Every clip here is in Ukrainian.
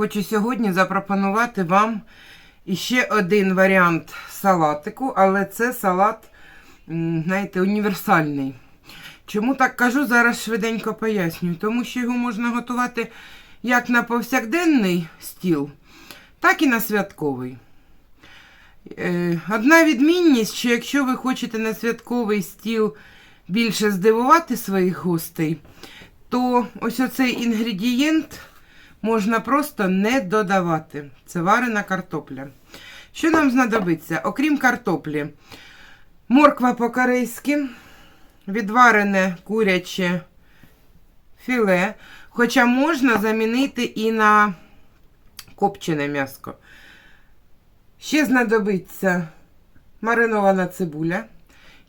Хочу сьогодні запропонувати вам іще один варіант салатику, але це салат, знаєте, універсальний. Чому так кажу, зараз швиденько пояснюю. Тому що його можна готувати як на повсякденний стіл, так і на святковий. Е, Одна відмінність, що якщо ви хочете на святковий стіл більше здивувати своїх гостей, то ось оцей інгредієнт можна просто не додавати. Це варена картопля. Що нам знадобиться? Окрім картоплі, морква по-корейськи, відварене куряче філе, хоча можна замінити і на копчене м'яско. Ще знадобиться маринована цибуля,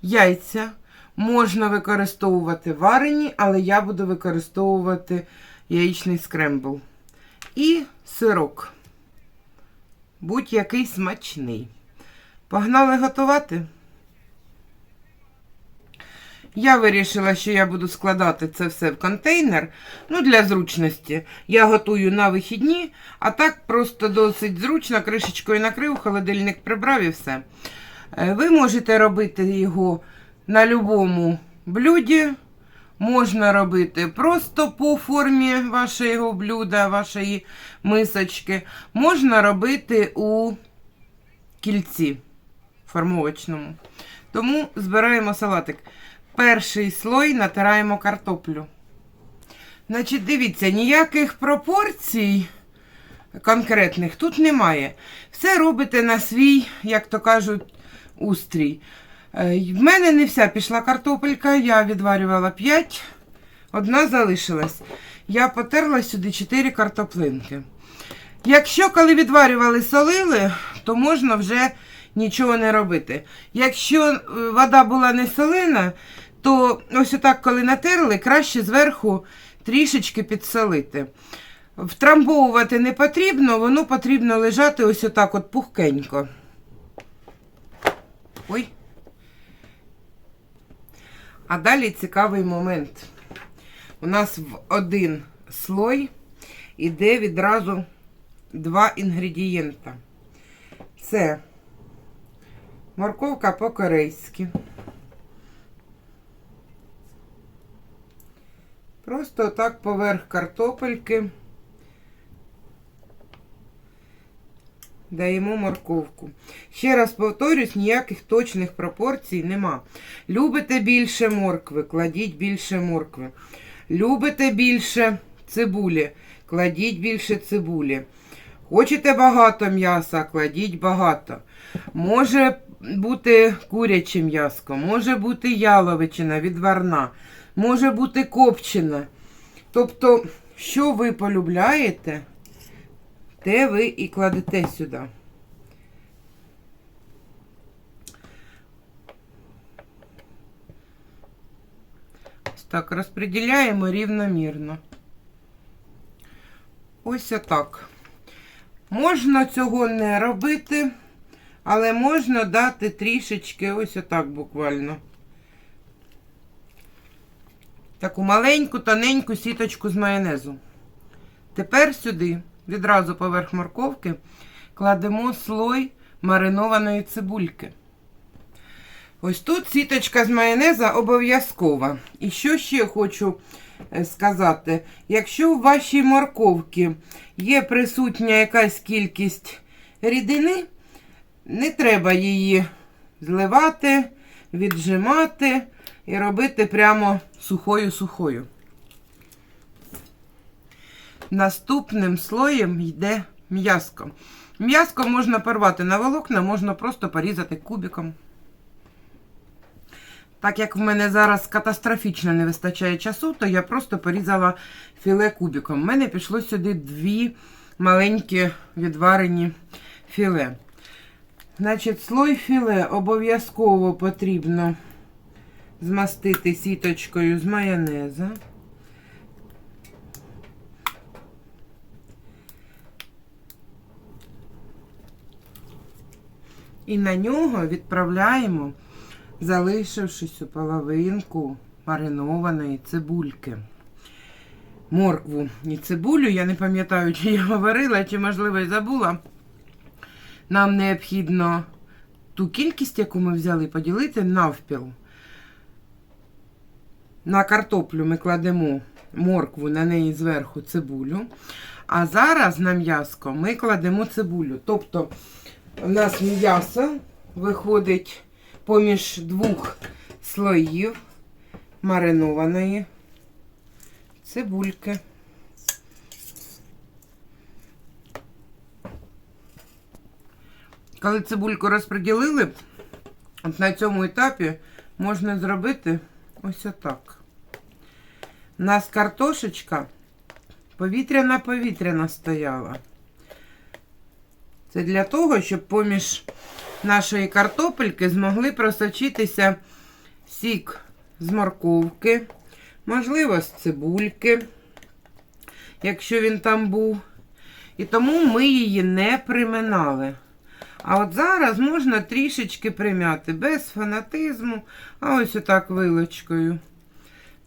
яйця. Можна використовувати варені, але я буду використовувати яєчний скрембл. І сирок. Будь-який смачний. Погнали готувати. Я вирішила, що я буду складати це все в контейнер. Ну, для зручності. Я готую на вихідні, а так просто досить зручно, кришечкою накрив, холодильник прибрав і все. Е, Ви можете робити його на будь-якому блюді. Можна робити просто по формі вашого блюда, вашої мисочки. Можна робити у кільці формовочному. Тому збираємо салатик. Перший слой натираємо картоплю. Значить, дивіться, ніяких пропорцій конкретних тут немає. Все робите на свій, як то кажуть, устрій. Е, В мене не вся пішла картопелька, я відварювала 5, одна залишилась. Я потерла сюди 4 картоплинки. Якщо коли відварювали солили, то можна вже нічого не робити. Якщо е, вода була не солена, то ось отак, коли натерли, краще зверху трішечки підсолити. Втрамбовувати не потрібно, воно потрібно лежати ось отак от пухкенько. Ой. А далі цікавий момент. У нас в один слой іде відразу два інгредієнта. Це морковка по-корейськи. Просто так поверх картопельки даємо морковку. Ще раз повторюсь, ніяких точних пропорцій нема. Любите більше моркви, кладіть більше моркви. Любите більше цибулі, кладіть більше цибулі. Хочете багато м'яса, кладіть багато. Може бути куряче м'яско, може бути яловичина, відварна, може бути копчена. Тобто, що ви полюбляєте, те ви і кладете сюди. Ось так розподіляємо рівномірно. Ось отак. Можна цього не робити, але можна дати трішечки, ось отак буквально. Таку маленьку, тоненьку сіточку з майонезу. Тепер сюди, відразу поверх морковки, кладемо слой маринованої цибульки. Ось тут сіточка з майонеза обов'язкова. І що ще хочу е, сказати: якщо в вашій морковці є присутня якась кількість рідини, не треба її зливати, віджимати і робити прямо сухою-сухою. Наступним слоєм йде м'яско. М'яско можна порвати на волокна, можна просто порізати кубиком. Так як в мене зараз катастрофічно не вистачає часу, то я просто порізала філе кубиком. У мене пішло сюди дві маленькі відварені філе. Значить, слой філе обов'язково потрібно змастити сіточкою з майонеза. І на нього відправляємо залишившись у половинку маринованої цибульки. моркву і цибулю. Я не пам'ятаю, чи я говорила, чи, можливо, і забула. Нам необхідно ту кількість, яку ми взяли, поділити навпіл. На картоплю ми кладемо моркву, на неї зверху цибулю. А зараз на м'яско ми кладемо цибулю. Тобто у нас м'ясо виходить поміж двох слоїв маринованої цибульки. Коли цибульку розподілили, от на цьому етапі можна зробити ось отак. У нас картошечка повітряна-повітряна стояла. Це для того, щоб поміж нашої картопельки змогли просочитися сік з морковки, можливо, з цибульки, якщо він там був. І тому ми її не приминали. А от зараз можна трішечки примяти, без фанатизму, а ось отак вилочкою.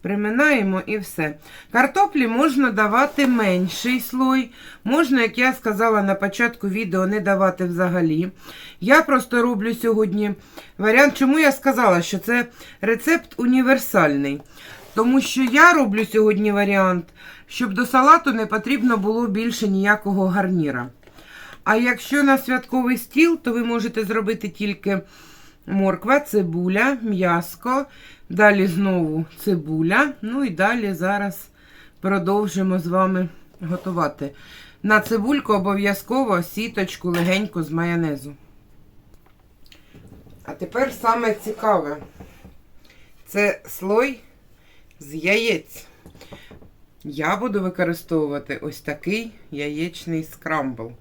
Приминаємо і все. Картоплі можна давати менший слой. Можна, як я сказала на початку відео, не давати взагалі. Я просто роблю сьогодні варіант. Чому я сказала, що це рецепт універсальний? Тому що я роблю сьогодні варіант, щоб до салату не потрібно було більше ніякого гарніра. А якщо на святковий стіл, то ви можете зробити тільки морква, цибуля, м'яско, далі знову цибуля. Ну і далі зараз продовжимо з вами готувати. На цибульку обов'язково сіточку легеньку з майонезу. А тепер саме цікаве це слой з яєць. Я буду використовувати ось такий яєчний скрамбл.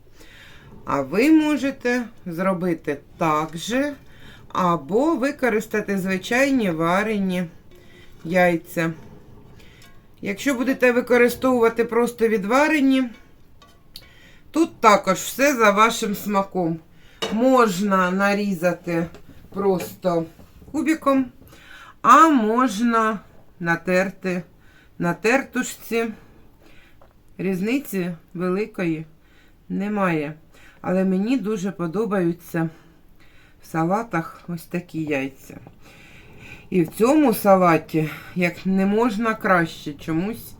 А ви можете зробити так же, або використати звичайні варені яйця. Якщо будете використовувати просто відварені, тут також все за вашим смаком. Можна нарізати просто кубиком, а можна натерти на тертушці. Різниці великої немає. Але мені дуже подобаються в салатах ось такі яйця. І в цьому салаті, як не можна краще чомусь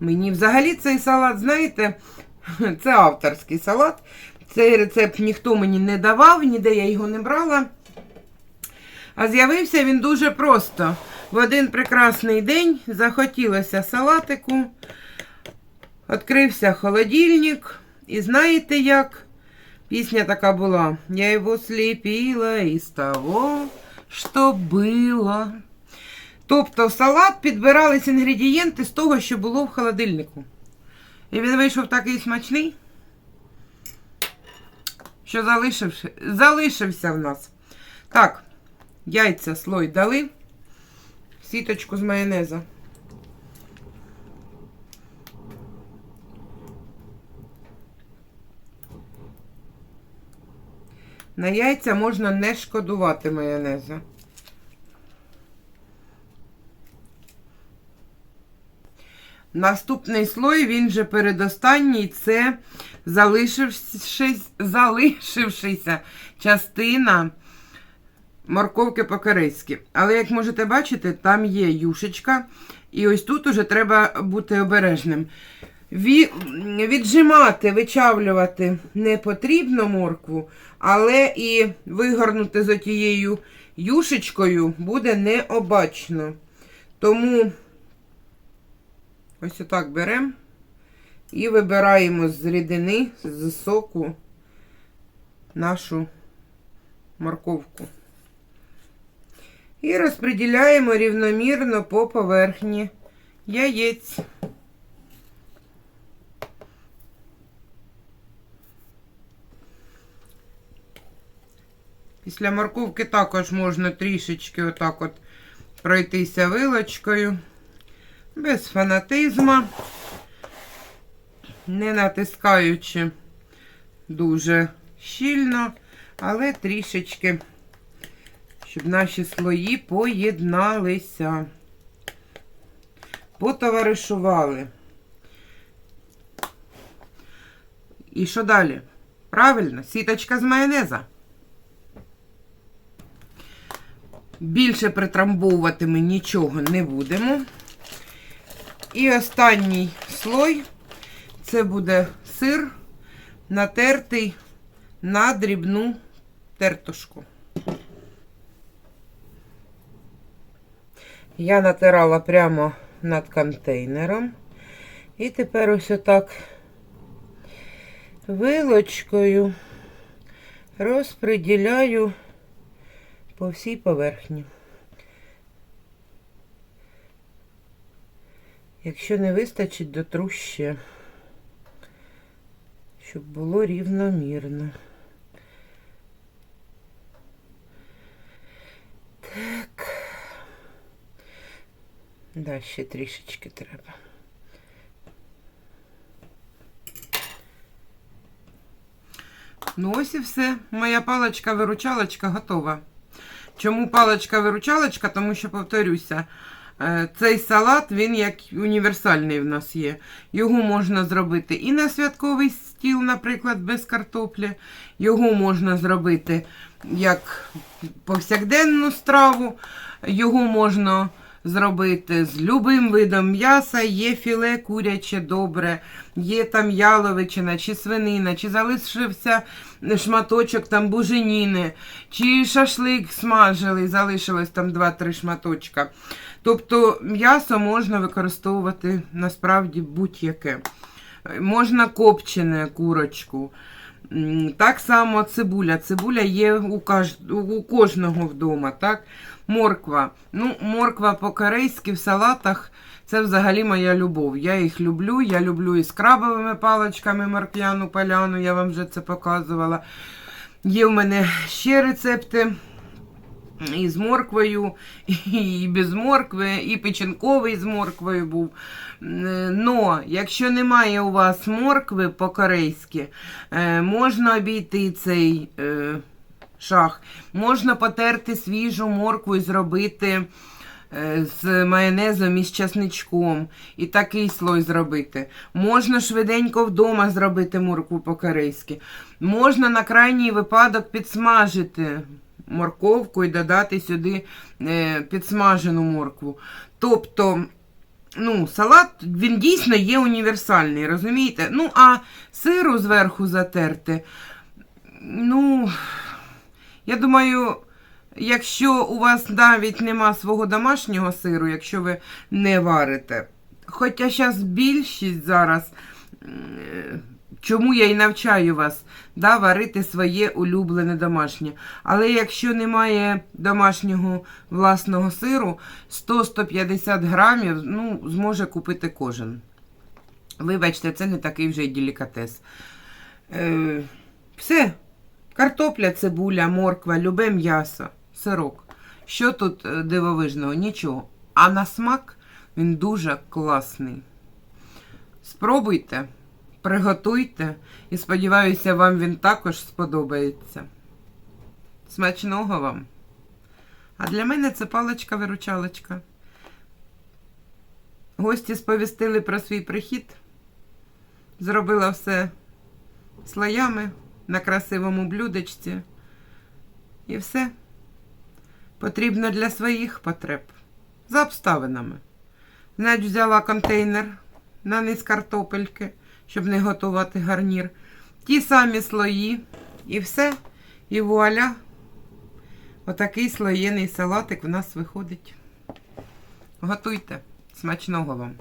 мені. Взагалі цей салат, знаєте, це авторський салат. Цей рецепт ніхто мені не давав, ніде я його не брала. А з'явився він дуже просто. В один прекрасний день захотілося салатику, відкрився холодильник, і знаєте як? Пісня така була. Я його сліпила із того, що було. Тобто в салат підбирались інгредієнти з того, що було в холодильнику. І він вийшов такий смачний, що залишився, залишився в нас. Так, яйця слой дали, сіточку з майонеза. На яйця можна не шкодувати майонезу. Наступний слой, він же передостанній, це залишившись, залишившися частина морковки по-корейськи. Але, як можете бачити, там є юшечка. І ось тут уже треба бути обережним. Ві... Віджимати, вичавлювати не потрібно моркву, але і вигорнути з отією юшечкою буде необачно. Тому ось отак беремо і вибираємо з рідини, з соку нашу морковку. І розподіляємо рівномірно по поверхні яєць. Після морковки також можна трішечки отак от пройтися вилочкою. Без фанатизма, не натискаючи дуже щільно, але трішечки, щоб наші слої поєдналися, потоваришували. І що далі? Правильно, сіточка з майонеза. Більше притрамбовувати ми нічого не будемо. І останній слой це буде сир, натертий на дрібну тертушку. Я натирала прямо над контейнером. І тепер ось отак вилочкою розподіляю по всій поверхні. Якщо не вистачить, дотру ще, щоб було рівномірно. Так. Да, ще трішечки треба. Ну ось і все. Моя паличка-виручалочка готова. Чому паличка-виручалочка? Тому що, повторюся, е, цей салат, він як універсальний в нас є. Його можна зробити і на святковий стіл, наприклад, без картоплі. Його можна зробити як повсякденну страву. Його можна зробити з любим видом м'яса, є філе куряче добре, є там яловичина, чи свинина, чи залишився шматочок там буженіни, чи шашлик смажили, залишилось там 2-3 шматочка. Тобто м'ясо можна використовувати насправді будь-яке. Можна копчене курочку. Так само цибуля. Цибуля є у, каж... у кожного вдома. так? Морква. Ну, морква по-корейськи в салатах це взагалі моя любов. Я їх люблю. Я люблю і з крабовими паличками морквяну поляну, я вам вже це показувала. Є в мене ще рецепти. І з морквою, і без моркви, і печінковий з морквою був. Но, якщо немає у вас моркви по-корейськи, е, можна обійти цей е, шах. Можна потерти свіжу моркву і зробити е, з майонезом і з часничком. І такий слой зробити. Можна швиденько вдома зробити моркву по-корейськи. Можна на крайній випадок підсмажити морковку і додати сюди е, підсмажену моркву. Тобто, ну, салат, він дійсно є універсальний, розумієте? Ну, а сиру зверху затерти, ну, я думаю, якщо у вас навіть нема свого домашнього сиру, якщо ви не варите, хоча зараз більшість зараз. Чому я і навчаю вас да, варити своє улюблене домашнє. Але якщо немає домашнього власного сиру, 100-150 грамів ну, зможе купити кожен. Вибачте, це не такий вже й делікатес. Е, все. Картопля, цибуля, морква, любе м'ясо, сирок. Що тут е, дивовижного? Нічого. А на смак він дуже класний. Спробуйте. Приготуйте і сподіваюся, вам він також сподобається. Смачного вам! А для мене це паличка-виручалочка. Гості сповістили про свій прихід. Зробила все слоями на красивому блюдечці. І все потрібно для своїх потреб. За обставинами. Значить, взяла контейнер на низ картопельки щоб не готувати гарнір. Ті самі слої і все. І вуаля, отакий слоєний салатик в нас виходить. Готуйте. Смачного вам!